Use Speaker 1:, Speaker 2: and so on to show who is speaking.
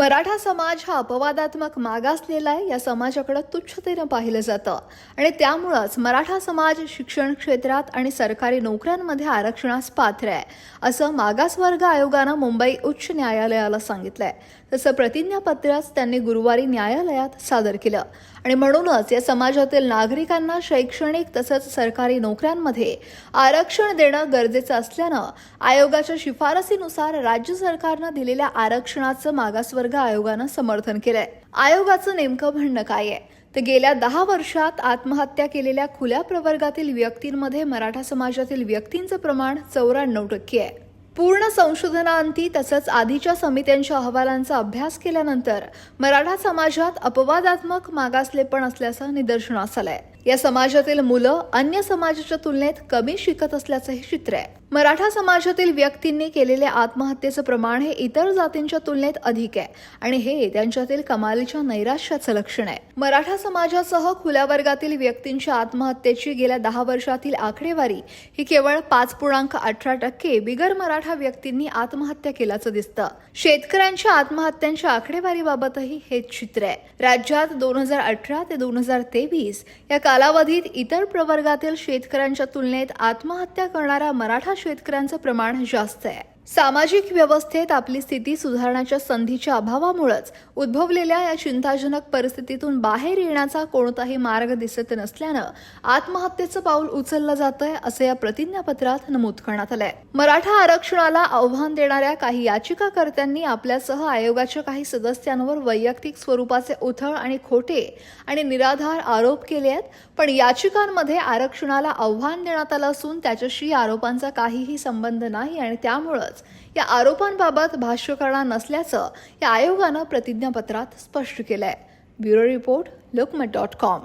Speaker 1: मराठा समाज हा अपवादात्मक मागासलेला आहे. या समाजाकडे तुच्छतेनं पाहिलं जातं. आणि त्यामुळंच मराठा समाज शिक्षण क्षेत्रात आणि सरकारी नोकऱ्यांमध्ये आरक्षणास पात्र आहे असं मागासवर्ग आयोगानं मुंबई उच्च न्यायालयाला सांगितलंय. तसं प्रतिज्ञापत्रच त्यांनी गुरुवारी न्यायालयात सादर केलं. आणि म्हणूनच या समाजातील नागरिकांना शैक्षणिक तसंच सरकारी नोकऱ्यांमध्ये आरक्षण देणं गरजेचं असल्यानं आयोगाच्या शिफारसीनुसार राज्य सरकारनं दिलेल्या आरक्षणाचं मागासवर्ग आयोगानं समर्थन केलंय. आयोगाचं नेमकं म्हणणं काय आहे? तर गेल्या दहा वर्षात आत्महत्या केलेल्या खुल्या प्रवर्गातील व्यक्तींमध्ये मराठा समाजातील व्यक्तींचं प्रमाण चौऱ्याण्णव टक्के आहे. पूर्ण संशोधनाअंती तसंच आधीच्या समित्यांच्या अहवालांचा अभ्यास केल्यानंतर मराठा समाजात अपवादात्मक मागासलेपण असल्याचं निदर्शनास आलंय. या समाजातील मुलं अन्य समाजाच्या तुलनेत कमी शिकत असल्याचंही चित्र आहे. मराठा समाजातील व्यक्तींनी केलेल्या आत्महत्येचं प्रमाण हे इतर जातींच्या तुलनेत अधिक आहे आणि हे त्यांच्यातील कमालीच्या नैराश्याचं लक्षण आहे. मराठा समाजासह खुल्या वर्गातील व्यक्तींच्या आत्महत्येची गेल्या दहा वर्षातील आकडेवारी ही केवळ पाच पूर्णांक अठरा टक्के बिगर मराठा व्यक्तींनी आत्महत्या केल्याचं दिसतं. शेतकऱ्यांच्या आत्महत्यांच्या आकडेवारीबाबतही हेच चित्र आहे. राज्यात दोन हजार अठरा ते दोन हजार तेवीस या कालावधीत इतर प्रवर्गातील शेतकऱ्यांच्या तुलनेत आत्महत्या करणाऱ्या मराठा शेतकऱ्यांचं प्रमाण जास्त आहे. सामाजिक व्यवस्थेत आपली स्थिती सुधारण्याच्या संधीच्या अभावामुळेच उद्भवलेल्या या चिंताजनक परिस्थितीतून बाहेर येण्याचा कोणताही मार्ग दिसत नसल्यानं आत्महत्येचं पाऊल उचललं जातंय असं या प्रतिज्ञापत्रात नमूद करण्यात आलंय. मराठा आरक्षणाला आव्हान देणाऱ्या काही याचिकाकर्त्यांनी आपल्यासह आयोगाच्या काही सदस्यांवर वैयक्तिक स्वरूपाचे उथळ आणि खोटे आणि निराधार आरोप केले आहेत पण याचिकांमध्ये आरक्षणाला आव्हान देण्यात आलं असून त्याच्याशी आरोपांचा काहीही संबंध नाही आणि त्यामुळंच या आरोपांबाबत भाष्य करणार नसल्याचं या आयोगानं प्रतिज्ञापत्रात स्पष्ट केलंय. Bureau report Lokmat dot com.